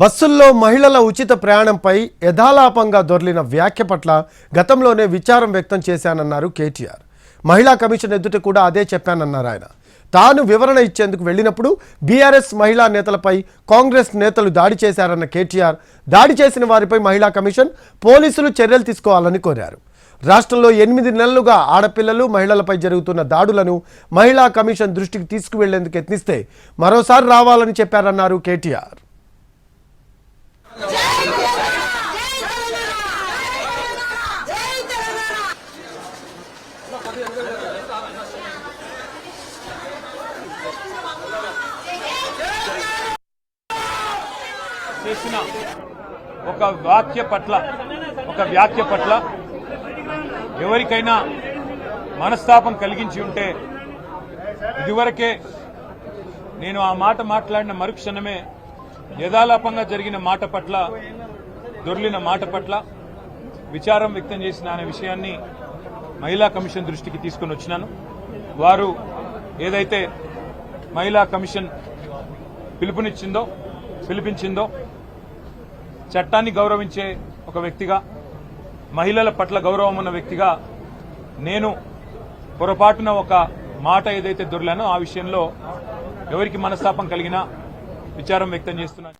బస్సుల్లో మహిళల ఉచిత ప్రయాణంపై యథాలాపంగా దొర్లిన వ్యాఖ్య పట్ల గతంలోనే విచారం వ్యక్తం చేశానన్నారు కేటీఆర్. మహిళా కమిషన్ ఎదుట కూడా అదే చెప్పానన్నారు ఆయన. తాను వివరణ ఇచ్చేందుకు వెళ్ళినప్పుడు బీఆర్ఎస్ మహిళా నేతలపై కాంగ్రెస్ నేతలు దాడి చేశారన్న కేటీఆర్ దాడి చేసిన వారిపై మహిళా కమిషన్ పోలీసులు చర్యలు తీసుకోవాలని కోరారు. రాష్ట్రంలో ఎనిమిది నెలలుగా ఆడపిల్లలు మహిళలపై జరుగుతున్న దాడులను మహిళా కమిషన్ దృష్టికి తీసుకువెళ్ళేందుకు యత్నిస్తే మరోసారి రావాలని చెప్పారన్నారు కేటీఆర్. చేసిన ఒక వాక్య పట్ల ఒక వ్యాఖ్య పట్ల ఎవరికైనా మనస్తాపం కలిగించి ఉంటే ఇదివరకే నేను ఆ మాట మాట్లాడిన మరుక్షణమే యథాలాపంగా జరిగిన మాట పట్ల దొర్లిన మాట పట్ల విచారం వ్యక్తం చేసిన అనే విషయాన్ని మహిళా కమిషన్ దృష్టికి తీసుకుని వచ్చినాను. వారు ఏదైతే మహిళా కమిషన్ పిలుపునిచ్చిందో పిలిపించిందో చట్టాన్ని గౌరవించే ఒక వ్యక్తిగా మహిళల పట్ల గౌరవం ఉన్న వ్యక్తిగా నేను పొరపాటున ఒక మాట ఏదైతే దొరిలానో ఆ విషయంలో ఎవరికి మనస్తాపం కలిగినా విచారం వ్యక్తం చేస్తున్నాను.